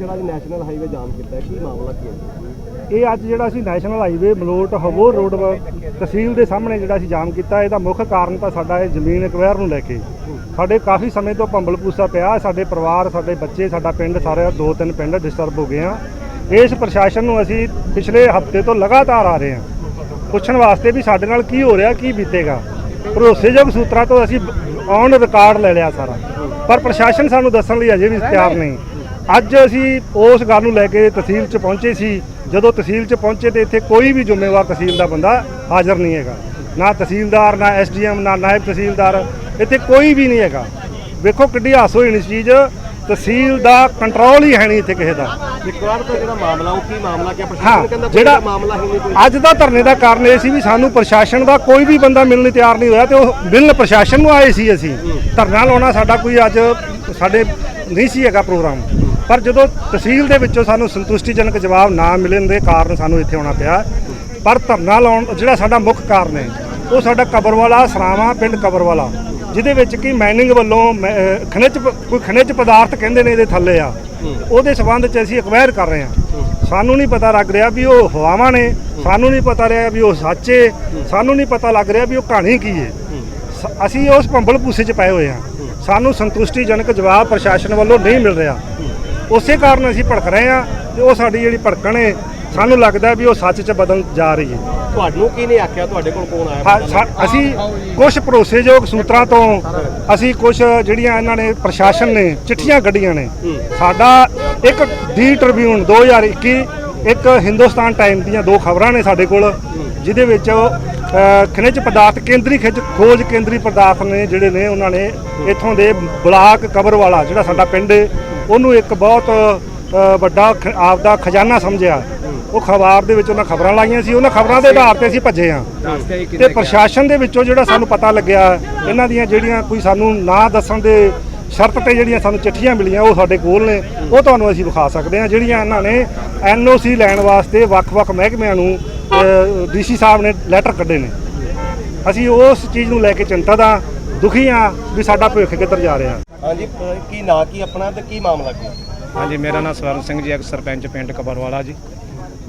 ਜਿਹੜਾ ਅੱਜ national highway ਜਾਮ ਕੀਤਾ ਹੈ। ਕੀ ਮਾਮਲਾ ਕੀ ਹੈ? ਇਹ ਅੱਜ ਜਿਹੜਾ ਅਸੀਂ national highway Malout Abohar road ਵ- ਤਹਿਸੀਲ ਦੇ ਸਾਹਮਣੇ ਜਿਹੜਾ ਅਸੀਂ ਜਾਮ ਕੀਤਾ ਇਹਦਾ ਮੁੱਖ ਕਾਰਨ ਤਾਂ ਸਾਡਾ ਇਹ ਜ਼ਮੀਨ ਐਕਵਾਇਰ ਨੂੰ ਲੈ ਕੇ। ਸਾਡੇ ਕਾਫੀ ਸਮੇਂ ਤੋਂ ਭੰਬਲ ਪੂਸਾ ਪਿਆ ਸਾਡੇ ਪਰਿਵਾਰ ਸਾਡੇ ਬੱਚੇ ਸਾਡਾ ਪਿੰਡ ਸਾਰੇ ਦੋ ਤਿੰਨ ਪਿੰਡ ਡਿਸਟਰਬ ਹੋ ਗਏ ਆ। ਇਸ ਪ੍ਰਸ਼ਾਸਨ ਨੂੰ ਅਸੀਂ ਪਿਛਲੇ ਹਫ਼ਤੇ ਤੋਂ ਲਗਾਤਾਰ ਆ ਰਹੇ ਹਾਂ ਪੁੱਛਣ ਵਾਸਤੇ ਵੀ ਸਾਡੇ ਨਾਲ ਕੀ ਹੋ ਰਿਹਾ ਕੀ ਬੀਤੇਗਾ? ਭਰੋਸੇਯੋਗ ਸੂਤਰਾਂ ਤੋਂ ਅਸੀਂ ਔਨ ਰਿਕਾਰਡ ਲੈ ਲਿਆ ਸਾਰਾ। ਪਰ ਪ੍ਰਸ਼ਾਸਨ ਸਾਨੂੰ ਦੱਸਣ ਲਈ ਅਜੇ ਵੀ ਤਿਆਰ ਨਹੀਂ। ਅੱਜ ਅਸੀਂ ਉਸ ਗੱਲ ਨੂੰ ਲੈ ਕੇ ਤਹਿਸੀਲ 'ਚ ਪਹੁੰਚੇ ਸੀ। ਜਦੋਂ ਤਹਿਸੀਲ 'ਚ ਪਹੁੰਚੇ ਤੇ ਇੱਥੇ ਕੋਈ ਵੀ ਜ਼ਿੰਮੇਵਾਰ ਤਹਿਸੀਲ ਦਾ ਬੰਦਾ ਹਾਜ਼ਰ ਨਹੀਂ ਹੈਗਾ। ਨਾ ਤਹਿਸੀਲਦਾਰ ਨਾ ਐਸਡੀਐਮ ਨਾ ਨਾਇਬ ਤਹਿਸੀਲਦਾਰ ਇੱਥੇ ਕੋਈ ਵੀ ਨਹੀਂ ਹੈਗਾ। ਵੇਖੋ ਕਿੱਡੀ ਹਾਸ ਹੋਈ ਇਸ ਚੀਜ਼। ਤਹਿਸੀਲ ਦਾ ਕੰਟਰੋਲ ਹੀ ਹੈ ਨਹੀਂ ਇੱਥੇ ਕਿਸੇ ਦਾ। ਵਿਕਰਾਰ ਦਾ ਜਿਹੜਾ ਮਾਮਲਾ ਉਹ ਕੀ ਮਾਮਲਾ ਕਿ ਪ੍ਰਸ਼ਾਸਨ ਕਹਿੰਦਾ ਜਿਹੜਾ ਮਾਮਲਾ ਹੀ ਨਹੀਂ ਕੋਈ। ਅੱਜ ਦਾ ਧਰਨੇ ਦਾ ਕਾਰਨ ਇਹ ਸੀ ਵੀ ਸਾਨੂੰ ਪ੍ਰਸ਼ਾਸਨ ਦਾ ਕੋਈ ਵੀ ਬੰਦਾ ਮਿਲਣ ਲਈ ਤਿਆਰ ਨਹੀਂ ਹੋਇਆ ਤੇ ਉਹ ਮਿਲਣ ਪ੍ਰਸ਼ਾਸਨ ਨੂੰ ਆਏ ਸੀ ਅਸੀਂ। ਧਰਨਾ ਲਾਉਣਾ ਸਾਡਾ ਕੋਈ ਅੱਜ ਸਾਡੇ ਨਹੀਂ ਸੀ ਹੈਗਾ ਪ੍ਰੋਗਰਾਮ। ਪਰ ਜਦੋਂ ਤਹਿਸੀਲ ਦੇ ਵਿੱਚੋਂ ਸਾਨੂੰ ਸੰਤੁਸ਼ਟੀਜਨਕ ਜਵਾਬ ਨਾ ਮਿਲਣ ਦੇ ਕਾਰਨ ਸਾਨੂੰ ਇੱਥੇ ਆਉਣਾ ਪਿਆ, ਪਰ ਧਰਨਾ ਲਾਉਣ, ਜਿਹੜਾ ਸਾਡਾ ਮੁੱਖ ਕਾਰਨ ਹੈ, ਉਹ ਸਾਡਾ ਕਬਰਵਾਲਾ, ਸਰਾਵਾਂ ਪਿੰਡ ਕਬਰਵਾਲਾ, ਜਿਹਦੇ ਵਿੱਚ ਕਿ ਮਾਈਨਿੰਗ ਵੱਲੋਂ ਮੈ- ਖਣਿਜ ਕੋਈ ਖਣਿਜ ਪਦਾਰਥ ਕਹਿੰਦੇ ਨੇ ਇਹਦੇ ਥੱਲੇ ਆ, ਉਹਦੇ ਸਬੰਧ 'ਚ ਅਸੀਂ ਅਕਵਾਇਰ ਕਰ ਰਹੇ ਹਾਂ। ਸਾਨੂੰ ਨਹੀਂ ਪਤਾ ਲੱਗ ਰਿਹਾ ਵੀ ਉਹ ਹਵਾਵਾਂ ਨੇ, ਸਾਨੂੰ ਨਹੀਂ ਪਤਾ ਰਿਹਾ ਵੀ ਉਹ ਸੱਚੇ ਸਾਨੂੰ ਨਹੀਂ ਪਤਾ ਲੱਗ ਰਿਹਾ ਵੀ ਉਹ ਕਹਾਣੀ ਕੀ ਹੈ ਸ- ਅਸੀਂ ਉਸ ਭੰਬਲ ਪੂਸੇ 'ਚ ਪਏ ਹੋਏ ਹਾਂ। ਸਾਨੂੰ ਸੰਤੁਸ਼ਟੀਜਨਕ ਜਵਾਬ ਪ੍ਰਸ਼ਾਸਨ ਵੱਲੋਂ ਨਹੀਂ ਮਿਲ ਰਿਹਾ। ਉਸੇ ਕਾਰਨ ਅਸੀਂ ਭੜਕ ਰਹੇ ਹਾਂ ਤੇ ਉਹ ਸਾਡੀ ਜਿਹੜੀ ਭੜਕਣ ਹੈ ਸਾਨੂੰ ਲੱਗਦਾ ਵੀ ਉਹ ਸੱਚ 'ਚ ਬਦਲ ਜਾ ਰਹੀ ਹੈ। ਤੁਹਾਨੂੰ ਕੀ ਨਹੀਂ ਆਖਿਆ? ਤੁਹਾਡੇ ਕੋਲ ਕੌਣ ਆਇਆ? ਅਸੀਂ ਕੁਝ ਭਰੋਸੇਯੋਗ ਸੂਤਰਾਂ ਤੋਂ ਅਸੀਂ ਕੁਝ ਜਿਹੜੀਆਂ ਇਹਨਾਂ ਨੇ ਪ੍ਰਸ਼ਾਸਨ ਨੇ ਚਿੱਠੀਆਂ ਕੱਢੀਆਂ ਨੇ। ਸਾਡਾ ਇੱਕ ਦੀ ਟ੍ਰਿਬਿਊਨ 2021 ਇੱਕ ਹਿੰਦੁਸਤਾਨ ਟਾਈਮ ਦੀਆਂ ਦੋ ਖਬਰਾਂ ਨੇ ਸਾਡੇ ਕੋਲ ਜਿਹਦੇ ਵਿੱਚ ਖਣਿਜ ਪਦਾਰਥ ਕੇਂਦਰੀ ਖਿਜ ਖੋਜ ਕੇਂਦਰੀ ਪਦਾਰਥ ਨੇ ਜਿਹੜੇ ਨੇ ਉਹਨਾਂ ਨੇ ਇੱਥੋਂ ਦੇ ਬਲਾਕ ਕਬਰਵਾਲਾ ਜਿਹੜਾ ਸਾਡਾ ਪਿੰਡ ਹੈ ਉਹਨੂੰ ਇੱਕ ਬਹੁਤ ਵੱਡਾ ਖ- ਆਪਦਾ ਖਜ਼ਾਨਾ ਸਮਝਿਆ। ਉਹ ਖਬਰ ਦੇ ਵਿੱਚ ਉਹਨਾਂ ਖਬਰਾਂ ਲਾਈਆਂ ਸੀ। ਉਹਨਾਂ ਖਬਰਾਂ ਦੇ ਆਧਾਰ ਤੇ ਅਸੀਂ ਭੱਜੇ ਹਾਂ। ਤੇ ਪ੍ਰਸ਼ਾਸਨ ਦੇ ਵਿੱਚੋਂ ਜਿਹੜਾ ਸਾਨੂੰ ਪਤਾ ਲੱਗਿਆ ਇਹਨਾਂ ਦੀਆਂ ਜਿਹੜੀਆਂ ਕੋਈ ਸਾਨੂੰ ਨਾ ਦੱਸਣ ਦੇ ਸ਼ਰਤ ਤੇ ਜਿਹੜੀਆਂ ਸਾਨੂੰ ਚਿੱਠੀਆਂ ਮਿਲੀਆਂ ਉਹ ਸਾਡੇ ਕੋਲ ਨੇ। ਉਹ ਤੁਹਾਨੂੰ ਅਸੀਂ ਵਿਖਾ ਸਕਦੇ ਹਾਂ। ਜਿਹੜੀਆਂ ਇਹਨਾਂ ਨੇ ਐਨਓਸੀ ਲੈਣ ਵਾਸਤੇ ਵੱਖ-ਵੱਖ ਮਹਿਕਮਿਆਂ ਨੂੰ ਡੀਸੀ ਸਾਹਿਬ ਨੇ ਲੈਟਰ ਕੱਢੇ ਨੇ। ਅਸੀਂ ਉਸ ਚੀਜ਼ ਨੂੰ ਲੈ ਕੇ ਚਿੰਤਤ ਹਾਂ ਦੁਖੀ ਹਾਂ ਵੀ ਸਾਡਾ ਭਵਿੱਖ ਕਿੱਧਰ ਜਾ ਰਿਹਾ। ਹਾਂਜੀ ਅ, ਕੀ ਨਾਂ ਕੀ ਆਪਣਾ ਤੇ ਕੀ ਮਾਮਲਾ ਕੀ? ਹਾਂਜੀ ਮੇਰਾ ਨਾਮ ਸਵਰਨ ਸਿੰਘ ਜੀ ਇੱਕ ਸਰਪੰਚ ਪਿੰਡ ਕਬਰਵਾਲਾ ਜੀ।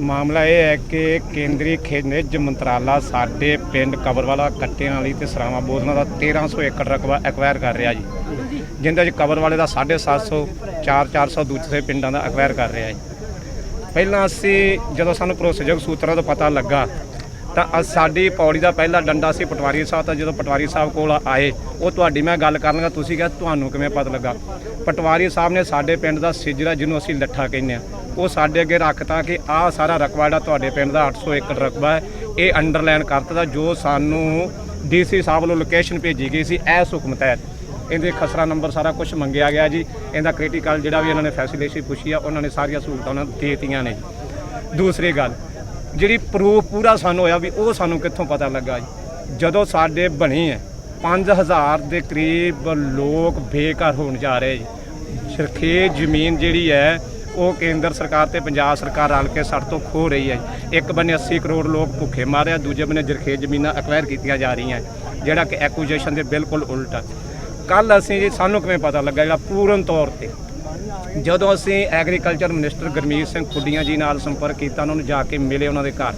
ਮਾਮਲਾ ਇਹ ਹੈ ਕਿ ਕੇਂਦਰੀ ਖਣਿਜ ਮੰਤਰਾਲਾ ਸਾਡੇ ਪਿੰਡ ਕਬਰਵਾਲਾ ਕੱਟਿਆਂ ਵਾਲੀ ਤੇ ਸਰਾਵਾਂ ਬੋਦਨਾ ਦਾ 1300 ਏਕੜ ਰਕਬਾ ਐਕਵਾਇਰ ਕਰ ਰਿਹਾ ਜੀ। ਜਿੰਦੇ 'ਚ ਕਬਰਵਾਲੇ ਦਾ 750 4-400 ਦੂਸਰੇ ਪਿੰਡਾਂ ਦਾ ਐਕਵਾਇਰ ਕਰ ਰਿਹਾ ਜੀ। ਪਹਿਲਾਂ ਅਸੀਂ ਜਦੋਂ ਸਾਨੂੰ ਭਰੋਸੇਯੋਗ ਸੂਤਰਾਂ ਤੋਂ ਪਤਾ ਲੱਗਾ ਤਾਂ ਅ- ਸਾਡੀ ਪੌੜੀ ਦਾ ਪਹਿਲਾ ਡੰਡਾ ਸੀ ਪਟਵਾਰੀ ਸਾਹਿਬ ਤਾਂ ਜਦੋਂ ਪਟਵਾਰੀ ਸਾਹਿਬ ਕੋਲ ਆਏ, ਉਹ ਤੁਹਾਡੀ ਮੈਂ ਗੱਲ ਕਰਨ ਲੱਗਾ ਤੁਸੀਂ ਕਿਹਾ ਤੁਹਾਨੂੰ ਕਿਵੇਂ ਪਤਾ ਲੱਗਾ? ਪਟਵਾਰੀ ਸਾਹਿਬ ਨੇ ਸਾਡੇ ਪਿੰਡ ਦਾ ਸਿਜਰਾ ਜਿਹਨੂੰ ਅਸੀਂ ਲੱਠਾ ਕਹਿੰਦੇ ਆ ਉਹ ਸਾਡੇ ਅੱਗੇ ਰੱਖਤਾ ਕਿ ਆਹ ਸਾਰਾ ਰਕਬਾ ਜਿਹੜਾ ਤੁਹਾਡੇ ਪਿੰਡ ਦਾ 800 ਏਕੜ ਰਕਬਾ ਹੈ, ਇਹ ਅੰਡਰਲਾਈਨ ਕਰਤਾ ਦਾ ਜੋ ਸਾਨੂੰ ਡੀਸੀ ਸਾਹਿਬ ਵੱਲੋਂ ਲੋਕੇਸ਼ਨ ਭੇਜੀ ਗਈ ਸੀ ਐਸ ਹੁਕਮ ਤਹਿਤ। ਇਹਦੇ ਖਸਰਾ ਨੰਬਰ ਸਾਰਾ ਕੁਝ ਮੰਗਿਆ ਗਿਆ ਜੀ, ਇਹਦਾ ਕ੍ਰਿਟੀਕਲ ਜਿਹੜਾ ਵੀ ਇਹਨਾਂ ਨੇ ਫੈਸਿਲਿਟੀ ਪੁੱਛੀ ਆ, ਉਹਨਾਂ ਨੇ ਸਾਰੀਆਂ ਸਹੂਲਤਾਂ ਉਹਨਾਂ ਨੂੰ ਦੇ ਦਿੱਤੀਆਂ ਨੇ। ਦੂਸਰੀ ਗੱਲ ਜਿਹੜੀ ਪ੍ਰੂਫ ਪੂਰਾ ਸਾਨੂੰ ਹੋਇਆ ਵੀ ਉਹ ਸਾਨੂੰ ਕਿੱਥੋਂ ਪਤਾ ਲੱਗਾ ਜੀ? ਜਦੋਂ ਸਾਡੇ ਬਣੀ ਹੈ 5000 ਦੇ ਕਰੀਬ ਲੋਕ ਬੇਘਰ ਹੋਣ ਜਾ ਰਹੇ ਜੀ। ਸਰਖੇਜ ਜ਼ਮੀਨ ਜਿਹੜੀ ਹੈ, ਉਹ ਕੇਂਦਰ ਸਰਕਾਰ ਤੇ ਪੰਜਾਬ ਸਰਕਾਰ ਰਲ ਕੇ ਸਾਡੇ ਤੋਂ ਖੋ ਰਹੀ ਹੈ ਜੀ। ਇੱਕ ਬੰਨੇ 80 ਕਰੋੜ ਲੋਕ ਭੁੱਖੇ ਮਾਰਿਆ ਦੂਜੇ ਬੰਨੇ ਜਰਖੇਜ ਜ਼ਮੀਨਾਂ ਅਕਵਾਇਰ ਕੀਤੀਆਂ ਜਾ ਰਹੀਆਂ ਜਿਹੜਾ ਕਿ ਐਕੁਜੀਸ਼ਨ ਦੇ ਬਿਲਕੁਲ ਉਲਟ ਹੈ ਕੱਲ ਅਸੀਂ ਜੀ, ਸਾਨੂੰ ਕਿਵੇਂ ਪਤਾ ਲੱਗਾ ਜਿਹੜਾ ਪੂਰਨ ਤੌਰ ਤੇ ਜਦੋਂ ਅਸੀਂ ਐਗਰੀਕਲਚਰ ਮਿਨਿਸਟਰ ਗਰਮੀਤ ਸਿੰਘ ਖੁੱਡੀਆਂ ਜੀ ਨਾਲ ਸੰਪਰਕ ਕੀਤਾ, ਉਹਨਾਂ ਨੂੰ ਜਾ ਕੇ ਮਿਲੇ ਉਹਨਾਂ ਦੇ ਘਰ।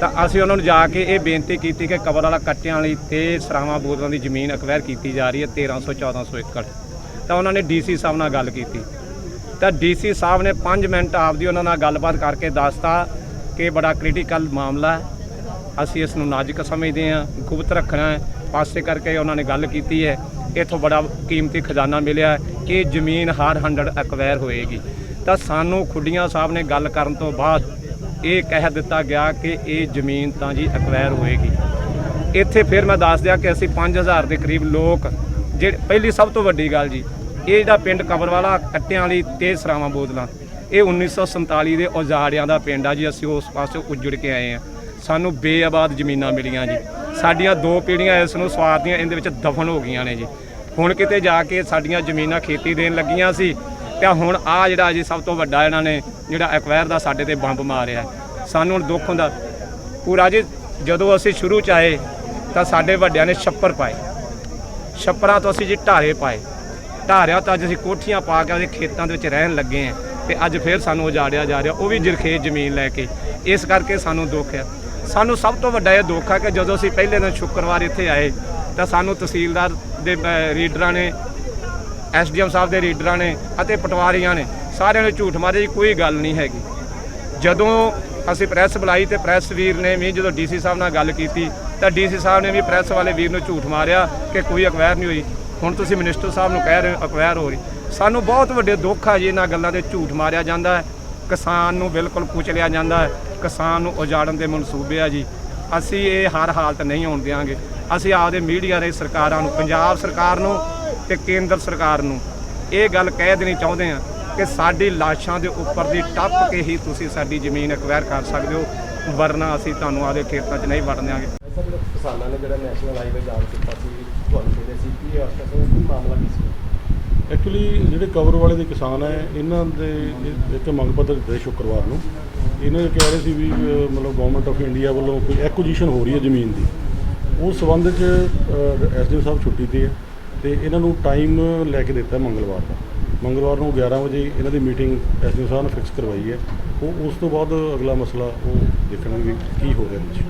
ਤਾਂ ਅਸੀਂ ਉਹਨਾਂ ਨੂੰ ਜਾ ਕੇ ਇਹ ਬੇਨਤੀ ਕੀਤੀ ਕਿ ਕਬਰ ਵਾਲਾ ਕੱਟਿਆਂ ਵਾਲੀ ਤੇ ਸਰਾਵਾਂ ਬੋਤਲਾਂ ਦੀ ਜ਼ਮੀਨ ਅਕਵਾਇਰ ਕੀਤੀ ਜਾ ਰਹੀ ਹੈ 1300 1400 ਏਕੜ। ਤਾਂ ਉਹਨਾਂ ਨੇ ਡੀਸੀ ਸਾਹਿਬ ਨਾਲ ਗੱਲ ਕੀਤੀ। ਤਾਂ ਡੀਸੀ ਸਾਹਿਬ ਨੇ 5 ਮਿੰਟ ਆਪਦੀ ਉਹਨਾਂ ਨਾਲ ਗੱਲਬਾਤ ਕਰਕੇ ਦੱਸਤਾ ਕਿ ਬੜਾ ਕ੍ਰਿਟੀਕਲ ਮਾਮਲਾ ਹੈ। ਅਸੀਂ ਇਸ ਨੂੰ ਨਾਜ਼ੁਕ ਸਮਝਦੇ ਹਾਂ, ਗੁਪਤ ਰੱਖਣਾ ਹੈ। ਪਾਸੇ ਕਰਕੇ ਉਹਨਾਂ ਨੇ ਗੱਲ ਕੀਤੀ ਹੈ। ਇਥੋਂ ਬੜਾ ਕੀਮਤੀ ਖਜ਼ਾਨਾ ਮਿਲਿਆ ਕਿ ਇਹ ਜ਼ਮੀਨ ਹਰ 100 ਐਕਵਾਇਰ ਹੋਏਗੀ। ਤਾਂ ਸਾਨੂੰ ਖੁੱਡੀਆਂ ਸਾਹਿਬ ਨੇ ਗੱਲ ਕਰਨ ਤੋਂ ਬਾਅਦ ਇਹ ਕਹਿ ਦਿੱਤਾ ਗਿਆ ਕਿ ਇਹ ਜ਼ਮੀਨ ਤਾਂ ਜੀ ਐਕਵਾਇਰ ਹੋਏਗੀ। ਇੱਥੇ ਫਿਰ ਮੈਂ ਦੱਸ ਦਿਆਂ ਕਿ ਅਸੀਂ 5000 ਦੇ ਕਰੀਬ ਲੋਕ, ਜਿਹੜੇ ਪਹਿਲੀ ਸਭ ਤੋਂ ਵੱਡੀ ਗੱਲ ਜੀ, ਇਹ ਜਿਹੜਾ ਪਿੰਡ ਕਬਰਵਾਲਾ, ਕੱਟਿਆਂ ਵਾਲੀ ਤੇ ਸਰਾਵਾਂ ਬੋਤਲਾਂ ਇਹ 1947 ਦੇ ਔਜ਼ਾੜਿਆਂ ਦਾ ਪਿੰਡ ਆ ਜੀ, ਅਸੀਂ ਉਸ ਪਾਸੇ ਉੱਜੜ ਕੇ ਆਏ ਆ ਸਾਨੂੰ ਬੇਆਬਾਦ ਜ਼ਮੀਨਾਂ ਮਿਲੀਆਂ ਜੀ। ਸਾਡੀਆਂ ਦੋ ਪੀੜ੍ਹੀਆਂ ਇਸ ਨੂੰ ਸਵਾਰਦੀਆਂ, ਇਹਦੇ ਵਿੱਚ ਦਫਨ ਹੋ ਗਈਆਂ ਨੇ ਜੀ। ਹੁਣ ਕਿਤੇ ਜਾ ਕੇ ਸਾਡੀਆਂ ਜ਼ਮੀਨਾਂ ਖੇਤੀ ਦੇਣ ਲੱਗੀਆਂ ਸੀ, ਤੇ ਹੁਣ ਆ ਜਿਹੜਾ ਜੀ ਸਭ ਤੋਂ ਵੱਡਾ ਇਹਨਾਂ ਨੇ ਜਿਹੜਾ ਐਕਵਾਇਰ ਦਾ ਸਾਡੇ ਤੇ ਬੰਬ ਮਾਰਿਆ ਸਾਨੂੰ ਹੁਣ ਦੁੱਖ ਹੁੰਦਾ। ਪੂਰਾ ਜੀ, ਜਦੋਂ ਅਸੀਂ ਸ਼ੁਰੂ ਚ ਆਏ, ਤਾਂ ਸਾਡੇ ਵੱਡਿਆਂ ਨੇ ਛੱਪਰ ਪਾਏ। ਛੱਪਰਾਂ ਤੋਂ ਅਸੀਂ ਜੀ ਢਾਰੇ ਪਾਏ। ਢਾਰਿਆਂ ਤੋਂ ਅੱਜ ਅਸੀਂ ਕੋਠੀਆਂ ਪਾ ਕੇ ਉਹਦੇ ਖੇਤਾਂ ਦੇ ਵਿੱਚ ਰਹਿਣ ਲੱਗੇ ਆ ਤੇ ਅੱਜ ਫਿਰ ਸਾਨੂੰ ਉਜਾੜਿਆ ਜਾ ਰਿਹਾ, ਉਹ ਵੀ ਜਰਖੇਜ ਜ਼ਮੀਨ ਲੈ ਕੇ। ਇਸ ਕਰਕੇ ਸਾਨੂੰ ਦੁੱਖ ਆ ਸਾਨੂੰ ਸਭ ਤੋਂ ਵੱਡਾ ਇਹ ਦੁੱਖ ਆ ਕਿ ਜਦੋਂ ਅਸੀਂ ਪਹਿਲੇ ਦਿਨ ਸ਼ੁੱਕਰਵਾਰ ਇੱਥੇ ਆਏ ਤਾਂ ਸਾਨੂੰ ਤਹਿਸੀਲਦਾਰ ਦੇ ਰੀਡਰਾਂ ਨੇ, ਐਸਡੀਐਮ ਸਾਹਿਬ ਦੇ ਰੀਡਰਾਂ ਨੇ ਅਤੇ ਪਟਵਾਰੀਆਂ ਨੇ ਸਾਰਿਆਂ ਨੇ ਝੂਠ ਮਾਰੇ ਜੀ, ਕੋਈ ਗੱਲ ਨਹੀਂ ਹੈਗੀ। ਜਦੋਂ ਅਸੀਂ ਪ੍ਰੈਸ ਬੁਲਾਈ ਤੇ ਪ੍ਰੈਸ ਵੀਰ ਨੇ ਵੀ ਜਦੋਂ ਡੀਸੀ ਸਾਹਿਬ ਨਾਲ ਗੱਲ ਕੀਤੀ, ਤਾਂ ਡੀਸੀ ਸਾਹਿਬ ਨੇ ਵੀ ਪ੍ਰੈਸ ਵਾਲੇ ਵੀਰ ਨੂੰ ਝੂਠ ਮਾਰਿਆ ਕਿ ਕੋਈ ਅਕਵੈਰ ਨਹੀਂ ਹੋਈ। ਹੁਣ ਤੁਸੀਂ ਮਿਨਿਸਟਰ ਸਾਹਿਬ ਨੂੰ ਕਹਿ ਰਹੇ ਹੋ, ਅਕਵਾਇਰ ਹੋ ਰਹੀ। ਸਾਨੂੰ ਬਹੁਤ ਵੱਡੇ ਦੁੱਖ ਆ ਜੀ, ਇਹਨਾਂ ਗੱਲਾਂ ਦੇ ਝੂਠ ਮਾਰਿਆ ਜਾਂਦਾ ਹੈ। ਕਿਸਾਨ ਨੂੰ ਬਿਲਕੁਲ ਕੁਚਲਿਆ ਜਾਂਦਾ ਹੈ। ਕਿਸਾਨ ਨੂੰ ਉਜਾੜਨ ਦੇ ਮਨਸੂਬੇ ਆ ਜੀ। ਅਸੀਂ ਇਹ ਹਰ ਹਾਲਤ ਨਹੀਂ ਹੋਣ ਦਿਆਂਗੇ। ਅਸੀਂ ਆਪਦੇ ਮੀਡੀਆ ਦੇ ਸਰਕਾਰਾਂ ਨੂੰ ਪੰਜਾਬ ਸਰਕਾਰ ਨੂੰ ਤੇ ਕੇਂਦਰ ਸਰਕਾਰ ਨੂੰ ਇਹ ਗੱਲ ਕਹਿ ਦੇਣੀ ਚਾਹੁੰਦੇ ਆ ਕਿ ਸਾਡੀ ਲਾਸ਼ਾਂ ਦੇ ਉੱਪਰ ਦੀ ਟੱਪ ਕੇ ਹੀ ਤੁਸੀਂ ਸਾਡੀ ਜ਼ਮੀਨ ਐਕਵਾਇਰ ਕਰ ਸਕਦੇ ਹੋ ਵਰਨਾ ਅਸੀਂ ਤੁਹਾਨੂੰ ਆਪਦੇ ਖੇਤਾਂ 'ਚ ਨਹੀਂ ਵੜਨ ਦਿਆਂਗੇ। ਕਿਸਾਨਾਂ ਨੇ ਜਿਹੜਾ ਨੈਸ਼ਨਲ ਹਾਈਵੇ ਜਾਮ ਕੀਤਾ ਸੀ ਤੁਹਾਨੂੰ ਮਿਲੇ ਸੀ ਕੀ ਮਾਮਲਾ ਕੀ ਸੀ? ਐਕਚੁਅਲੀ ਜਿਹੜੇ ਕਵਰ ਵਾਲੇ ਦੇ ਕਿਸਾਨ ਹੈ ਇਹਨਾਂ ਦੇ ਇੱਕ ਮੰਗ ਪੱਤਰ ਦਿੱਤੇ ਸ਼ੁੱਕਰਵਾਰ ਨੂੰ। ਇਹਨਾਂ ਇਹ ਕਹਿ ਰਹੇ ਸੀ ਵੀ ਮਤਲਬ ਗਵਰਨਮੈਂਟ ਆਫ ਇੰਡੀਆ ਵੱਲੋਂ ਕੋਈ ਐਕੁਜੀਸ਼ਨ ਹੋ ਰਹੀ ਹੈ ਜ਼ਮੀਨ ਦੀ। ਉਸ ਸੰਬੰਧ 'ਚ ਐਸਡੀਓ ਸਾਹਿਬ ਛੁੱਟੀ ਤੇ ਹੈ ਤੇ ਇਹਨਾਂ ਨੂੰ ਟਾਈਮ ਲੈ ਕੇ ਦਿੱਤਾ ਮੰਗਲਵਾਰ ਦਾ। ਮੰਗਲਵਾਰ ਨੂੰ 11 ਵਜੇ ਇਹਨਾਂ ਦੀ ਮੀਟਿੰਗ ਐਸਡੀਓ ਸਾਹਿਬ ਨੇ ਫਿਕਸ ਕਰਵਾਈ ਹੈ। ਉਹ ਉਸ ਤੋਂ ਬਾਅਦ ਅਗਲਾ ਮਸਲਾ ਉਹ ਦੇਖਣਗੇ ਕੀ ਹੋ ਰਿਹਾ ਵਿੱਚ